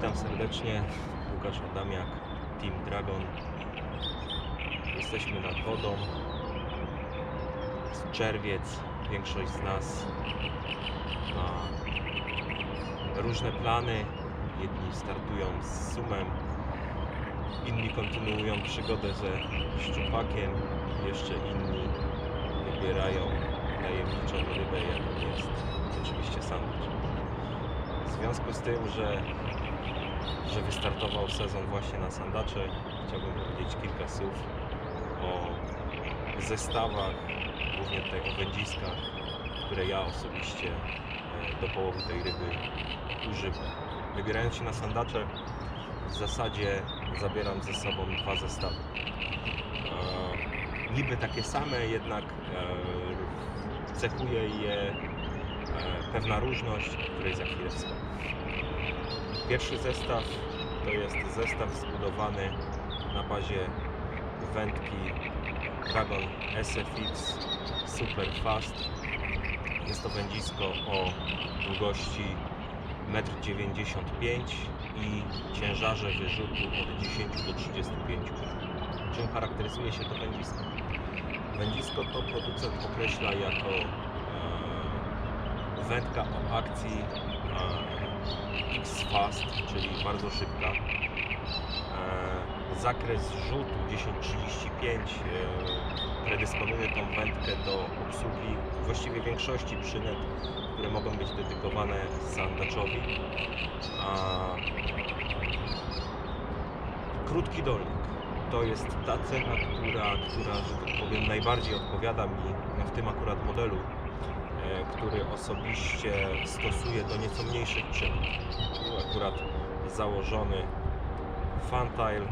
Witam serdecznie, Łukasz Adamiak, Team Dragon. Jesteśmy nad wodą. Jest czerwiec, większość z nas ma różne plany. Jedni startują z sumem, inni kontynuują przygodę ze szczupakiem, jeszcze inni wybierają tajemniczą rybę, jaką jest oczywiście sandwich. W związku z tym, że, że wystartował sezon właśnie na sandacze, chciałbym powiedzieć kilka słów o zestawach, głównie tutaj o wędziskach, które ja osobiście e, do połowy tej ryby używam. Wybierając się na sandacze, w zasadzie zabieram ze sobą dwa zestawy. E, niby takie same, jednak e, cechuje je pewna różność, której za chwilę wspomnę. Pierwszy zestaw to jest zestaw zbudowany na bazie wędki Dragon SFX Super Fast. Jest to wędzisko o długości 1,95 m i ciężarze wyrzutu od 10 do 35 g. Czym charakteryzuje się to wędzisko? Wędzisko to producent określa jako e, wędka o akcji X-Fast, czyli bardzo szybka. E, zakres rzutu 1035 e, predysponuje tą wędkę do obsługi właściwie większości przynęt, które mogą być dedykowane sandaczowi. Krótki dolnik to jest ta cecha, która, która że tak powiem, najbardziej odpowiada mi w tym akurat modelu, który osobiście stosuję do nieco mniejszych przynęt. Był akurat założony fantail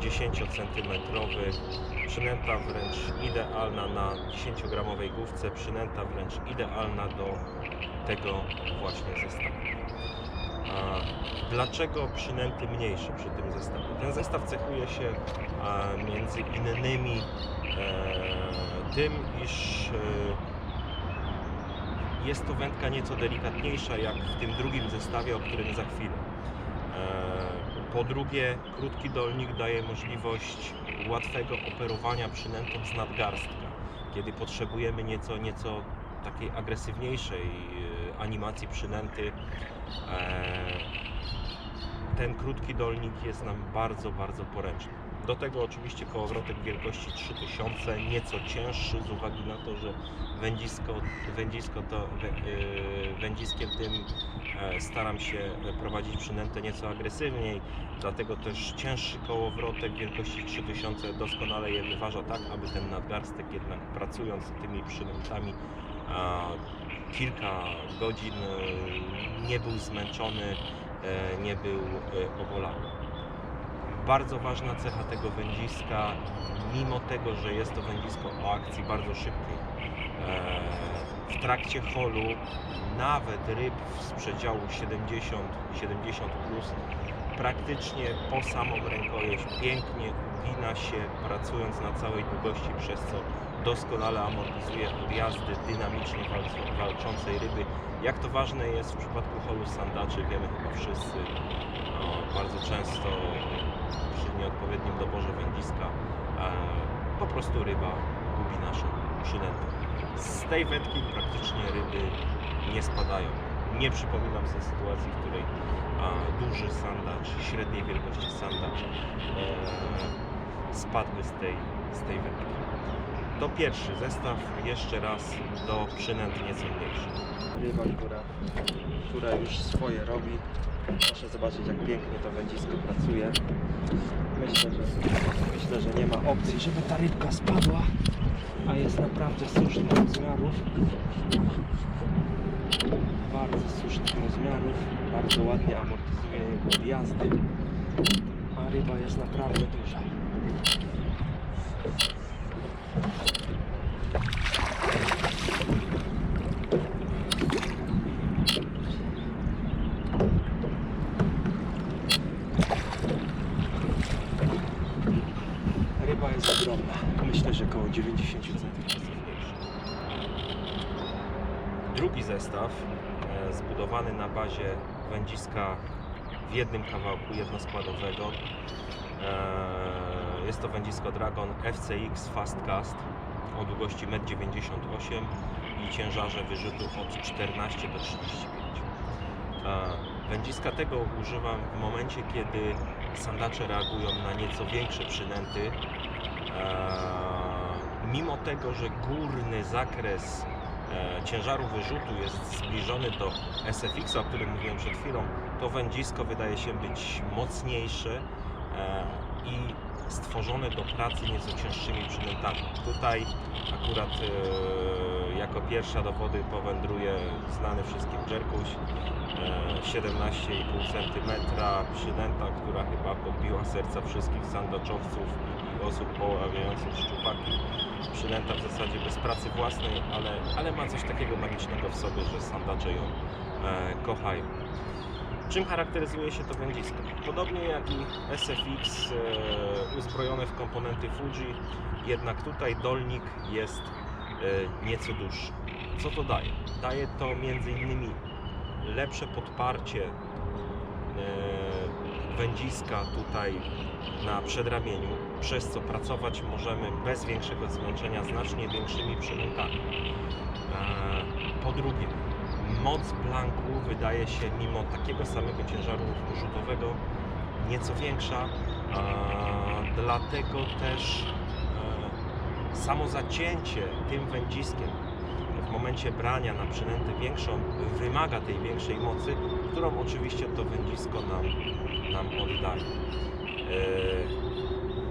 10 cm, przynęta wręcz idealna na 10-gramowej główce, przynęta wręcz idealna do tego właśnie zestawu. A dlaczego przynęty mniejsze przy tym zestawie? Ten zestaw cechuje się między innymi e, tym, iż e, jest to wędka nieco delikatniejsza jak w tym drugim zestawie, o którym za chwilę. E, Po drugie, krótki dolnik daje możliwość łatwego operowania przynętą z nadgarstka. Kiedy potrzebujemy nieco, nieco takiej agresywniejszej e, animacji przynęty, e, ten krótki dolnik jest nam bardzo, bardzo poręczny. Do tego oczywiście kołowrotek wielkości 3000, nieco cięższy z uwagi na to, że wędzisko, wędzisko to, yy, wędziskiem tym e, staram się prowadzić przynętę nieco agresywniej, dlatego też cięższy kołowrotek wielkości 3000 doskonale je wyważa tak, aby ten nadgarstek jednak pracując tymi przynętami kilka godzin e, nie był zmęczony, e, nie był obolały. Bardzo ważna cecha tego wędziska, mimo tego, że jest to wędzisko o akcji bardzo szybkiej, e, w trakcie holu nawet ryb z przedziału 70, 70 plus praktycznie po samą rękojeść pięknie ugina się pracując na całej długości, przez co doskonale amortyzuje odjazdy dynamicznie walc- walczącej ryby. Jak to ważne jest w przypadku holu sandaczy, wiemy chyba wszyscy. No, bardzo często przy nieodpowiednim doborze wędziska e, po prostu ryba gubi naszą przynętę. Z tej wędki praktycznie ryby nie spadają. Nie przypominam sobie sytuacji, w której a, duży sandacz, średniej wielkości sandacz e, spadły z tej, z tej wędki. To pierwszy zestaw, jeszcze raz do przynęt nieco mniejszych. ryba, która, która już swoje robi. Proszę zobaczyć, jak pięknie to wędzisko pracuje. Myślę, że, myślę, że nie ma opcji, żeby ta rybka spadła, a jest naprawdę słusznych rozmiarów. Bardzo słusznych rozmiarów, bardzo ładnie amortyzuje jego odjazdy, a ryba jest naprawdę duża. Ryba jest ogromna. Myślę, że około 90 cm. Drugi zestaw, zbudowany na bazie wędziska w jednym kawałku jednoskładowego. Eee, Jest to wędzisko Dragon FCX Fastcast o długości 1,98 m i ciężarze wyrzutu od 14 do 35. Eee, Wędziska tego używam w momencie, kiedy sandacze reagują na nieco większe przynęty. Eee, Mimo tego, że górny zakres e, ciężaru wyrzutu jest zbliżony do SFX, o którym mówiłem przed chwilą, to wędzisko wydaje się być mocniejsze. E, i stworzone do pracy nieco cięższymi przynętami. Tutaj akurat e, jako pierwsza do wody powędruje znany wszystkim Jerkuś, e, 17,5 cm przynęta, która chyba podbiła serca wszystkich sandaczowców i osób poławiających szczupaki. Przynęta w zasadzie bez pracy własnej, ale, ale ma coś takiego magicznego w sobie, że sandacze ją e, kochają. Czym charakteryzuje się to wędzisko? Podobnie jak i SFX e, uzbrojone w komponenty Fuji, jednak tutaj dolnik jest e, nieco dłuższy. Co to daje? Daje to m.in. lepsze podparcie e, wędziska tutaj na przedramieniu, przez co pracować możemy bez większego zmęczenia znacznie większymi przynętami. Po drugie, moc blanku wydaje się mimo takiego samego ciężaru rzutowego nieco większa, dlatego też e, samo zacięcie tym wędziskiem w momencie brania na przynętę większą wymaga tej większej mocy, którą oczywiście to wędzisko nam, nam oddaje. E,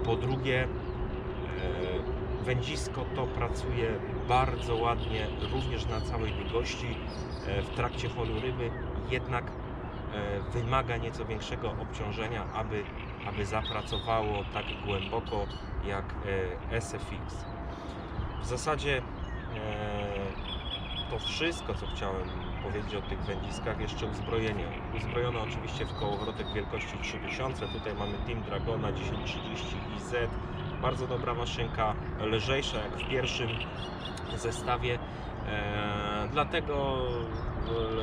Po drugie, wędzisko to pracuje bardzo ładnie również na całej długości e, w trakcie holu ryby, jednak e, wymaga nieco większego obciążenia, aby, aby zapracowało tak głęboko jak e, SFX. W zasadzie to wszystko, co chciałem powiedzieć o tych wędziskach, jeszcze uzbrojenie. Uzbrojone oczywiście w kołowrotek wielkości 3000. Tutaj mamy Team Dragona 1030 IZ. Bardzo dobra maszynka, lżejsza jak w pierwszym zestawie. E, dlatego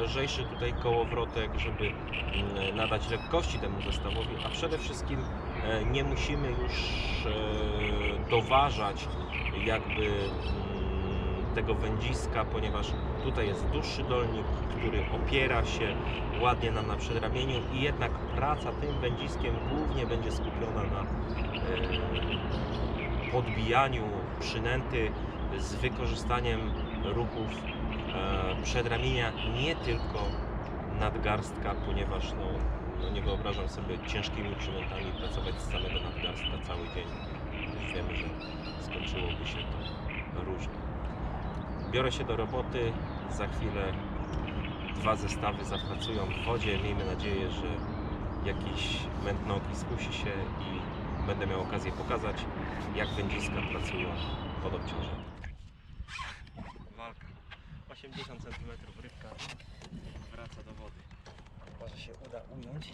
lżejszy tutaj kołowrotek, żeby mm, nadać lekkości temu zestawowi, a przede wszystkim e, nie musimy już e, doważać jakby mm, tego wędziska, ponieważ tutaj jest dłuższy dolnik, który opiera się ładnie na, na przedramieniu i jednak praca tym wędziskiem głównie będzie skupiona na e, podbijaniu przynęty z wykorzystaniem ruchów e, przedramienia, nie tylko nadgarstka, ponieważ no, no nie wyobrażam sobie ciężkimi przynętami pracować z samego nadgarstka cały dzień. Wiemy, że skończyłoby się to różnie. Biorę się do roboty, za chwilę dwa zestawy zapracują w wodzie. Miejmy nadzieję, że jakiś mętnoki skusi się i będę miał okazję pokazać, jak wędziska pracują pod obciążeniem. Walka. 80 cm rybka wraca do wody. Może się uda ująć.